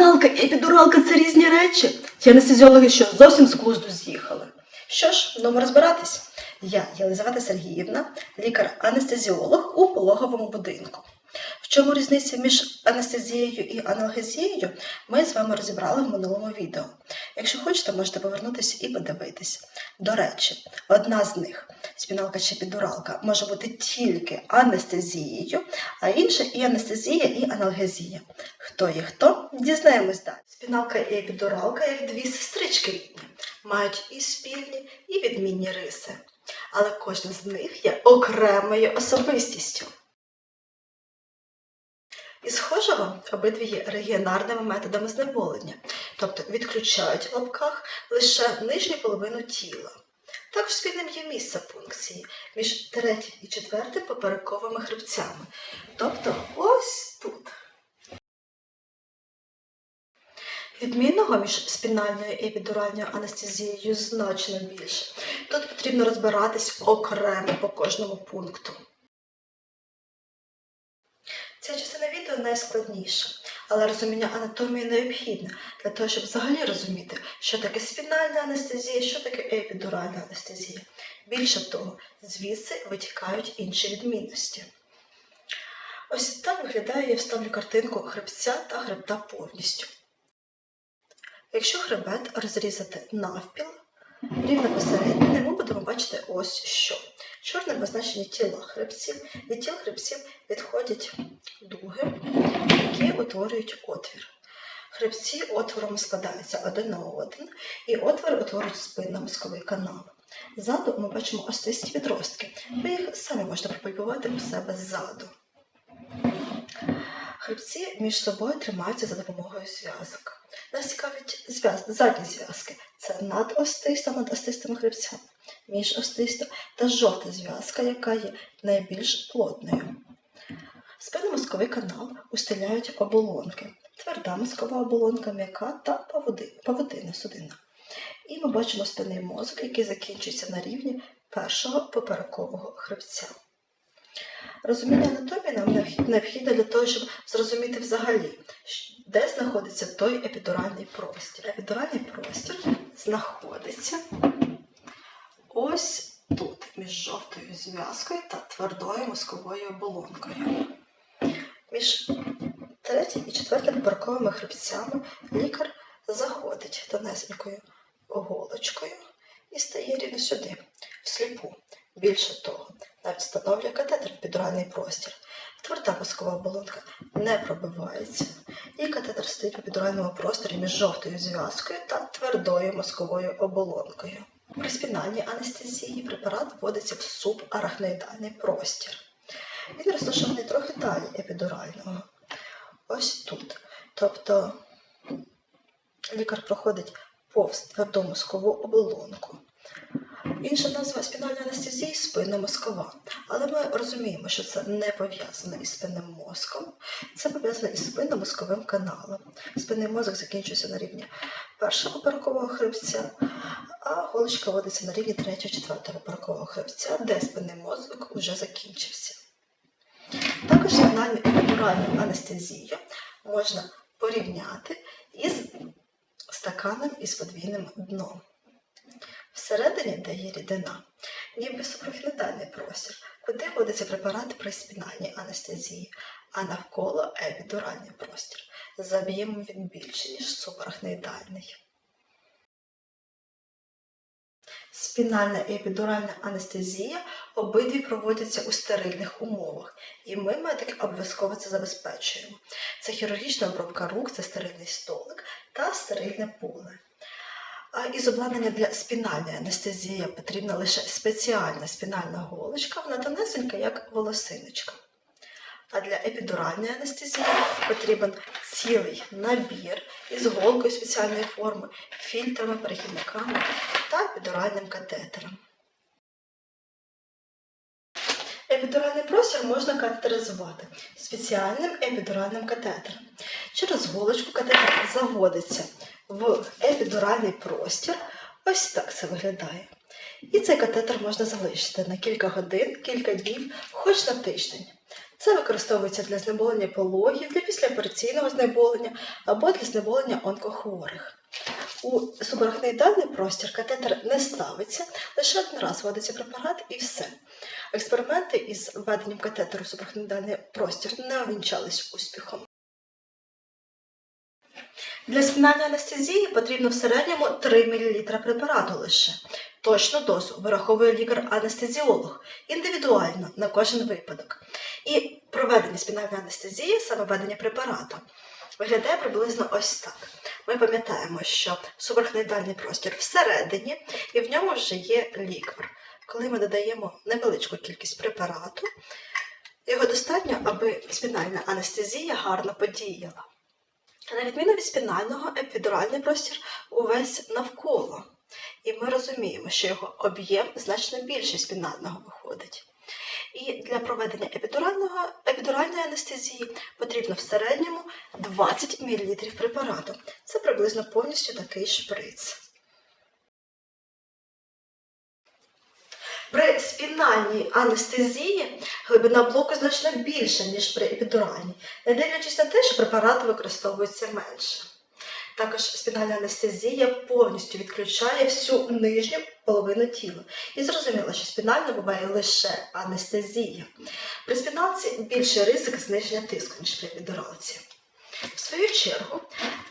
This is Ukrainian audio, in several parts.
Спіналка і епідуралка це різні речі. Ті анестезіологи що зовсім з глузду з'їхали. Що ж, будемо розбиратись. Я Єлизавета Сергіївна, лікар-анестезіолог у пологовому будинку. Чому різниця між анестезією і аналгезією, ми з вами розібрали в минулому відео. Якщо хочете, можете повернутися і подивитись. До речі, одна з них, спіналка чи підуралка, може бути тільки анестезією, а інша і анестезія, і аналгезія. Хто є хто, дізнаємось далі. Спіналка і епідуралка як дві сестрички рідні, мають і спільні, і відмінні риси. Але кожна з них є окремою особистістю. І схожого обидві є регіонарними методами знеболення, тобто відключають в лапках лише нижню половину тіла. Також спільним є місце пункції між третім і четвертим поперековими хребцями, тобто ось тут. Відмінного між спінальною і епідуральною анестезією значно більше. Тут потрібно розбиратись окремо по кожному пункту. Відео найскладніша, але розуміння анатомії необхідне для того, щоб взагалі розуміти, що таке спінальна анестезія, що таке епідуральна анестезія. Більше того, звідси витікають інші відмінності. Ось так виглядає, я вставлю картинку хребця та хребта повністю. Якщо хребет розрізати навпіл, рівно посередині, ми будемо бачити ось що. Чорним позначені тіла хребців, від тіл хребців відходять дуги, які утворюють отвір. Хребці отвором складаються один на один, і отвори утворюють спинно-мозковий канал. Ззаду ми бачимо остисті відростки. Ви їх самі можете пропальпувати у себе ззаду. Хребці між собою тримаються за допомогою зв'язок. Нас цікавить зв'яз... задні зв'язки. Це надостиста над остистими хребцями, міжостиста та жовта зв'язка, яка є найбільш плотною. Спинномозковий канал устеляють оболонки, тверда мозкова оболонка, м'яка та павутина судина. І ми бачимо спинний мозок, який закінчується на рівні першого поперекового хребця. Розуміння анатомії нам необхід- необхідно для того, щоб зрозуміти взагалі, де знаходиться той епідуральний простір. Епідуральний простір знаходиться ось тут, між жовтою зв'язкою та твердою мозковою оболонкою. Між третім і четвертим поперековими хребцями лікар заходить тонесенькою голочкою і стає рівно сюди, всліпу. Більше того, навіть встановлює катетер в підуральний простір. Тверда мозкова оболонка не пробивається, і катетер стоїть у підуральному просторі між жовтою зв'язкою та твердою мозковою оболонкою. При спінальній анестезії препарат вводиться в субарахноїдальний простір. Він розташований трохи далі епідурального. Ось тут. Тобто лікар проходить повз тверду мозкову оболонку. Інша назва спінальної анестезії спинна мозкова. Але ми розуміємо, що це не пов'язано із спинним мозком, це пов'язано із спинномозковим каналом. Спинний мозок закінчується на рівні першого поперекового хребця, а голочка водиться на рівні третього, четвертого поперекового хребця, де спинний мозок уже закінчився. Також спінальну анестезію можна порівняти із стаканом із подвійним дном. Всередині, де є рідина, ніби супрофінетальний простір, куди вводиться препарат при спінальній анестезії, а навколо епідуральний простір. За об'ємом він більший, ніж субарахноїдальний. Спінальна і епідуральна анестезія обидві проводяться у стерильних умовах, і ми, медики, обов'язково це забезпечуємо. Це хірургічна обробка рук, це стерильний столик та стерильне поле. Із обладнання для спінальної анестезії потрібна лише спеціальна спінальна голочка, вона тонесенька, як волосиночка. А для епідуральної анестезії потрібен цілий набір із голкою спеціальної форми, фільтрами, перехідниками та епідуральним катетером. Епідуральний простір можна катетеризувати спеціальним епідуральним катетером. Через голочку катетер заводиться в епідуральний простір. Ось так це виглядає. І цей катетер можна залишити на кілька годин, кілька днів, хоч на тиждень. Це використовується для знеболення пологів, для післяопераційного знеболення або для знеболення онкохворих. У субарахноїдальний простір катетер не ставиться, лише один раз вводиться препарат і все. Експерименти із введенням катетеру в субарахноїдальний простір не увінчались успіхом. Для спінальної анестезії потрібно в середньому 3 мл препарату лише. Точну дозу вираховує лікар-анестезіолог індивідуально на кожен випадок. І проведення спінальної анестезії, саме введення препарату, виглядає приблизно ось так. Ми пам'ятаємо, що субарахноїдальний простір всередині, і в ньому вже є лікар. Коли ми додаємо невеличку кількість препарату, його достатньо, аби спінальна анестезія гарно подіяла. На відміну від спінального, епідуральний простір увесь навколо. І ми розуміємо, що його об'єм значно більше спінального виходить. І для проведення епідурального, епідуральної анестезії потрібно в середньому 20 мл препарату. Це приблизно повністю такий шприц. При спінальній анестезії глибина блоку значно більша, ніж при епідуральній, не дивлячись на те, що препарати використовуються менше. Також спінальна анестезія повністю відключає всю нижню половину тіла. І зрозуміло, що спінальна буває лише анестезія. При спіналці більший ризик зниження тиску, ніж при епідуралці. В свою чергу,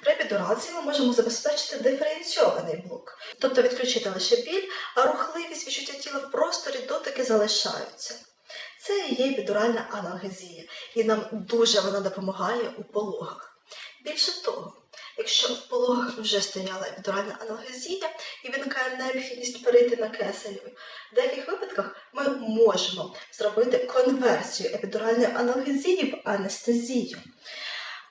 при епідуралці ми можемо забезпечити диференційований блок, тобто відключити лише біль, а рухливість відчуття тіла в просторі дотики залишаються. Це і є епідуральна аналгезія, і нам дуже вона допомагає у пологах. Більше того, якщо в пологах вже стояла епідуральна аналгезія і виникає необхідність перейти на кесареві, в деяких випадках ми можемо зробити конверсію епідуральної аналгезії в анестезію.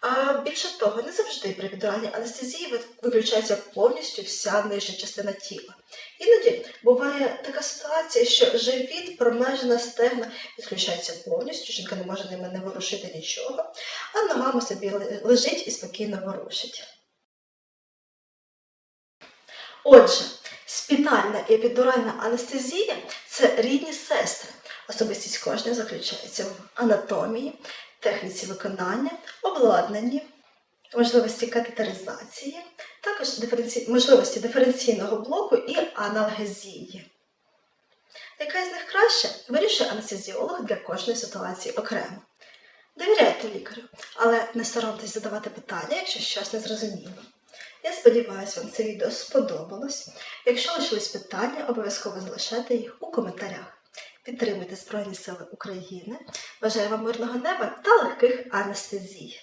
А більше того, не завжди при епідуральній анестезії виключається повністю вся нижня частина тіла. Іноді буває така ситуація, що живіт, промежина стегна відключається повністю, жінка не може ними не ворушити нічого, а ногами собі лежить і спокійно ворушить. Отже, спінальна і епідуральна анестезія це рідні сестри. Особистість кожної заключається в анатомії, техніці виконання, обладнанні, можливості катетеризації, також диференці... можливості диференційного блоку і аналгезії. Яка з них краще, вирішує анестезіолог для кожної ситуації окремо. Довіряйте лікарю, але не соромтесь задавати питання, якщо щось не зрозуміло. Я сподіваюся, вам це відео сподобалось. Якщо лишились питання, обов'язково залишайте їх у коментарях. Підтримуйте Збройні Сили України. Бажаю вам мирного неба та легких анестезій.